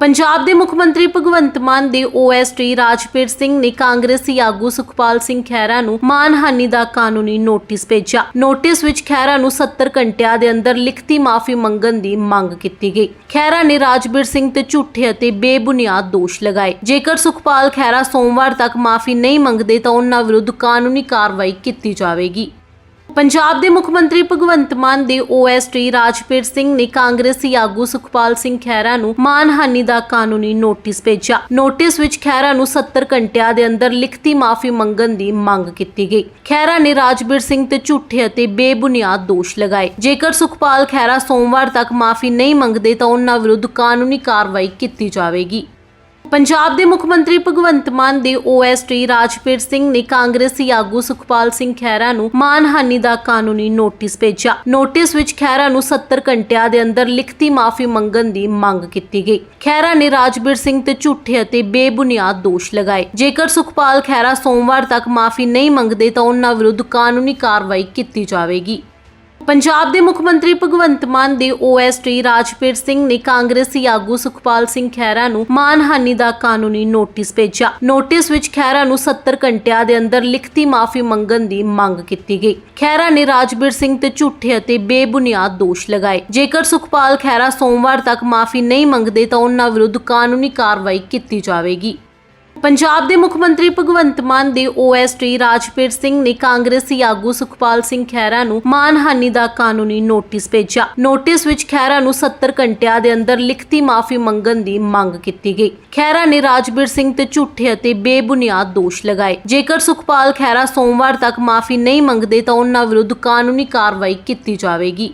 ਪੰਜਾਬ ਦੇ ਮੁੱਖ ਮੰਤਰੀ ਭਗਵੰਤ ਮਾਨ ਦੇ ਓਐਸਟੀ ਰਾਜਪੀਰ ਸਿੰਘ ਨੇ ਕਾਂਗਰਸੀ ਆਗੂ ਸੁਖਪਾਲ ਸਿੰਘ ਖਹਿਰਾ ਨੂੰ ਮਾਨਹਾਨੀ ਦਾ ਕਾਨੂੰਨੀ ਨੋਟਿਸ ਭੇਜਿਆ। ਨੋਟਿਸ ਵਿੱਚ ਖਹਿਰਾ ਨੂੰ 70 ਘੰਟਿਆਂ ਦੇ ਅੰਦਰ ਲਿਖਤੀ ਮਾਫੀ ਮੰਗਣ ਦੀ ਮੰਗ ਕੀਤੀ ਗਈ। ਖਹਿਰਾ ਨੇ ਰਾਜਬੀਰ ਸਿੰਘ ਤੇ ਝੂਠੇ ਅਤੇ ਬੇਬੁਨਿਆਦ ਦੋਸ਼ ਲਗਾਏ। ਜੇਕਰ ਸੁਖਪਾਲ ਖਹਿਰਾ ਸੋਮਵਾਰ ਤੱਕ ਮਾਫੀ ਨਹੀਂ ਮੰਗਦੇ ਤਾਂ ਉਹਨਾਂ ਵਿਰੁੱਧ ਕਾਨੂੰਨੀ ਕਾਰਵਾਈ ਕੀਤੀ ਜਾਵੇਗੀ। ਪੰਜਾਬ ਦੇ ਮੁੱਖ ਮੰਤਰੀ ਭਗਵੰਤ ਮਾਨ ਦੇ ਓਐਸਟੀ ਰਾਜਪੀਰ ਸਿੰਘ ਨੇ ਕਾਂਗਰਸੀ ਆਗੂ ਸੁਖਪਾਲ ਸਿੰਘ ਖਹਿਰਾ ਨੂੰ ਮਾਨਹਾਨੀ ਦਾ ਕਾਨੂੰਨੀ ਨੋਟਿਸ ਭੇਜਿਆ। ਨੋਟਿਸ ਵਿੱਚ ਖਹਿਰਾ ਨੂੰ 70 ਘੰਟਿਆਂ ਦੇ ਅੰਦਰ ਲਿਖਤੀ ਮਾਫੀ ਮੰਗਣ ਦੀ ਮੰਗ ਕੀਤੀ ਗਈ। ਖਹਿਰਾ ਨੇ ਰਾਜਬੀਰ ਸਿੰਘ ਤੇ ਝੂਠੇ ਅਤੇ ਬੇਬੁਨਿਆਦ ਦੋਸ਼ ਲਗਾਏ। ਜੇਕਰ ਸੁਖਪਾਲ ਖਹਿਰਾ ਸੋਮਵਾਰ ਤੱਕ ਮਾਫੀ ਨਹੀਂ ਮੰਗਦੇ ਤਾਂ ਉਹਨਾਂ ਵਿਰੁੱਧ ਕਾਨੂੰਨੀ ਕਾਰਵਾਈ ਕੀਤੀ ਜਾਵੇਗੀ। ਪੰਜਾਬ ਦੇ ਮੁੱਖ ਮੰਤਰੀ ਭਗਵੰਤ ਮਾਨ ਦੇ ਓਐਸਟੀ ਰਾਜਪੀਰ ਸਿੰਘ ਨੇ ਕਾਂਗਰਸੀ ਆਗੂ ਸੁਖਪਾਲ ਸਿੰਘ ਖਹਿਰਾ ਨੂੰ ਮਾਨਹਾਨੀ ਦਾ ਕਾਨੂੰਨੀ ਨੋਟਿਸ ਭੇਜਿਆ। ਨੋਟਿਸ ਵਿੱਚ ਖਹਿਰਾ ਨੂੰ 70 ਘੰਟਿਆਂ ਦੇ ਅੰਦਰ ਲਿਖਤੀ ਮਾਫੀ ਮੰਗਣ ਦੀ ਮੰਗ ਕੀਤੀ ਗਈ। ਖਹਿਰਾ ਨੇ ਰਾਜਬੀਰ ਸਿੰਘ ਤੇ ਝੂਠੇ ਅਤੇ ਬੇਬੁਨਿਆਦ ਦੋਸ਼ ਲਗਾਏ। ਜੇਕਰ ਸੁਖਪਾਲ ਖਹਿਰਾ ਸੋਮਵਾਰ ਤੱਕ ਮਾਫੀ ਨਹੀਂ ਮੰਗਦੇ ਤਾਂ ਉਹਨਾਂ ਵਿਰੁੱਧ ਕਾਨੂੰਨੀ ਕਾਰਵਾਈ ਕੀਤੀ ਜਾਵੇਗੀ। ਪੰਜਾਬ ਦੇ ਮੁੱਖ ਮੰਤਰੀ ਭਗਵੰਤ ਮਾਨ ਦੇ ਓਐਸਟੀ ਰਾਜਪੀਰ ਸਿੰਘ ਨੇ ਕਾਂਗਰਸੀ ਆਗੂ ਸੁਖਪਾਲ ਸਿੰਘ ਖਹਿਰਾ ਨੂੰ ਮਾਨਹਾਨੀ ਦਾ ਕਾਨੂੰਨੀ ਨੋਟਿਸ ਭੇਜਿਆ। ਨੋਟਿਸ ਵਿੱਚ ਖਹਿਰਾ ਨੂੰ 70 ਘੰਟਿਆਂ ਦੇ ਅੰਦਰ ਲਿਖਤੀ ਮਾਫੀ ਮੰਗਣ ਦੀ ਮੰਗ ਕੀਤੀ ਗਈ। ਖਹਿਰਾ ਨੇ ਰਾਜਬੀਰ ਸਿੰਘ ਤੇ ਝੂਠੇ ਅਤੇ ਬੇਬੁਨਿਆਦ ਦੋਸ਼ ਲਗਾਏ। ਜੇਕਰ ਸੁਖਪਾਲ ਖਹਿਰਾ ਸੋਮਵਾਰ ਤੱਕ ਮਾਫੀ ਨਹੀਂ ਮੰਗਦੇ ਤਾਂ ਉਹਨਾਂ ਵਿਰੁੱਧ ਕਾਨੂੰਨੀ ਕਾਰਵਾਈ ਕੀਤੀ ਜਾਵੇਗੀ। ਪੰਜਾਬ ਦੇ ਮੁੱਖ ਮੰਤਰੀ ਭਗਵੰਤ ਮਾਨ ਦੇ ਓਐਸਟੀ ਰਾਜਪੀਰ ਸਿੰਘ ਨੇ ਕਾਂਗਰਸੀ ਆਗੂ ਸੁਖਪਾਲ ਸਿੰਘ ਖਹਿਰਾ ਨੂੰ ਮਾਨਹਾਨੀ ਦਾ ਕਾਨੂੰਨੀ ਨੋਟਿਸ ਭੇਜਿਆ। ਨੋਟਿਸ ਵਿੱਚ ਖਹਿਰਾ ਨੂੰ 70 ਘੰਟਿਆਂ ਦੇ ਅੰਦਰ ਲਿਖਤੀ ਮਾਫੀ ਮੰਗਣ ਦੀ ਮੰਗ ਕੀਤੀ ਗਈ। ਖਹਿਰਾ ਨੇ ਰਾਜਬੀਰ ਸਿੰਘ ਤੇ ਝੂਠੇ ਅਤੇ ਬੇਬੁਨਿਆਦ ਦੋਸ਼ ਲਗਾਏ। ਜੇਕਰ ਸੁਖਪਾਲ ਖਹਿਰਾ ਸੋਮਵਾਰ ਤੱਕ ਮਾਫੀ ਨਹੀਂ ਮੰਗਦੇ ਤਾਂ ਉਹਨਾਂ ਵਿਰੁੱਧ ਕਾਨੂੰਨੀ ਕਾਰਵਾਈ ਕੀਤੀ ਜਾਵੇਗੀ।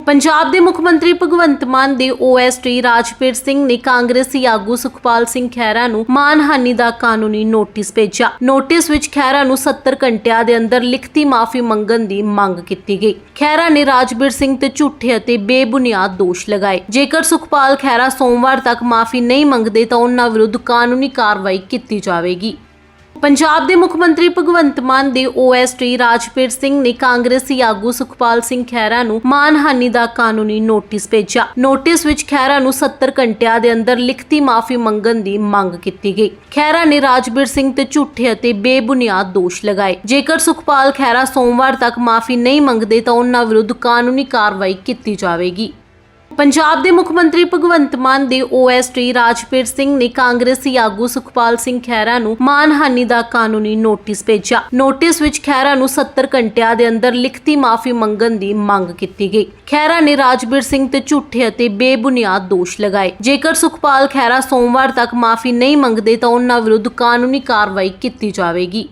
ਪੰਜਾਬ ਦੇ ਮੁੱਖ ਮੰਤਰੀ ਭਗਵੰਤ ਮਾਨ ਦੇ ਓਐਸਟੀ ਰਾਜਪੀਰ ਸਿੰਘ ਨੇ ਕਾਂਗਰਸੀ ਆਗੂ ਸੁਖਪਾਲ ਸਿੰਘ ਖਹਿਰਾ ਨੂੰ ਮਾਨਹਾਨੀ ਦਾ ਕਾਨੂੰਨੀ ਨੋਟਿਸ ਭੇਜਿਆ। ਨੋਟਿਸ ਵਿੱਚ ਖਹਿਰਾ ਨੂੰ 70 ਘੰਟਿਆਂ ਦੇ ਅੰਦਰ ਲਿਖਤੀ ਮਾਫੀ ਮੰਗਣ ਦੀ ਮੰਗ ਕੀਤੀ ਗਈ। ਖਹਿਰਾ ਨੇ ਰਾਜਬੀਰ ਸਿੰਘ ਤੇ ਝੂਠੇ ਅਤੇ ਬੇਬੁਨਿਆਦ ਦੋਸ਼ ਲਗਾਏ। ਜੇਕਰ ਸੁਖਪਾਲ ਖਹਿਰਾ ਸੋਮਵਾਰ ਤੱਕ ਮਾਫੀ ਨਹੀਂ ਮੰਗਦੇ ਤਾਂ ਉਹਨਾਂ ਵਿਰੁੱਧ ਕਾਨੂੰਨੀ ਕਾਰਵਾਈ ਕੀਤੀ ਜਾਵੇਗੀ। ਪੰਜਾਬ ਦੇ ਮੁੱਖ ਮੰਤਰੀ ਭਗਵੰਤ ਮਾਨ ਦੇ ਓਐਸਟੀ ਰਾਜਪੀਰ ਸਿੰਘ ਨੇ ਕਾਂਗਰਸੀ ਆਗੂ ਸੁਖਪਾਲ ਸਿੰਘ ਖਹਿਰਾ ਨੂੰ ਮਾਨਹਾਨੀ ਦਾ ਕਾਨੂੰਨੀ ਨੋਟਿਸ ਭੇਜਿਆ। ਨੋਟਿਸ ਵਿੱਚ ਖਹਿਰਾ ਨੂੰ 70 ਘੰਟਿਆਂ ਦੇ ਅੰਦਰ ਲਿਖਤੀ ਮਾਫੀ ਮੰਗਣ ਦੀ ਮੰਗ ਕੀਤੀ ਗਈ। ਖਹਿਰਾ ਨੇ ਰਾਜਬੀਰ ਸਿੰਘ ਤੇ ਝੂਠੇ ਅਤੇ ਬੇਬੁਨਿਆਦ ਦੋਸ਼ ਲਗਾਏ। ਜੇਕਰ ਸੁਖਪਾਲ ਖਹਿਰਾ ਸੋਮਵਾਰ ਤੱਕ ਮਾਫੀ ਨਹੀਂ ਮੰਗਦੇ ਤਾਂ ਉਹਨਾਂ ਵਿਰੁੱਧ ਕਾਨੂੰਨੀ ਕਾਰਵਾਈ ਕੀਤੀ ਜਾਵੇਗੀ। ਪੰਜਾਬ ਦੇ ਮੁੱਖ ਮੰਤਰੀ ਭਗਵੰਤ ਮਾਨ ਦੇ ਓਐਸਟੀ ਰਾਜਪੀਰ ਸਿੰਘ ਨੇ ਕਾਂਗਰਸੀ ਆਗੂ ਸੁਖਪਾਲ ਸਿੰਘ ਖਹਿਰਾ ਨੂੰ ਮਾਨਹਾਨੀ ਦਾ ਕਾਨੂੰਨੀ ਨੋਟਿਸ ਭੇਜਿਆ। ਨੋਟਿਸ ਵਿੱਚ ਖਹਿਰਾ ਨੂੰ 70 ਘੰਟਿਆਂ ਦੇ ਅੰਦਰ ਲਿਖਤੀ ਮਾਫੀ ਮੰਗਣ ਦੀ ਮੰਗ ਕੀਤੀ ਗਈ। ਖਹਿਰਾ ਨੇ ਰਾਜਬੀਰ ਸਿੰਘ ਤੇ ਝੂਠੇ ਅਤੇ ਬੇਬੁਨਿਆਦ ਦੋਸ਼ ਲਗਾਏ। ਜੇਕਰ ਸੁਖਪਾਲ ਖਹਿਰਾ ਸੋਮਵਾਰ ਤੱਕ ਮਾਫੀ ਨਹੀਂ ਮੰਗਦੇ ਤਾਂ ਉਹਨਾਂ ਵਿਰੁੱਧ ਕਾਨੂੰਨੀ ਕਾਰਵਾਈ ਕੀਤੀ ਜਾਵੇਗੀ।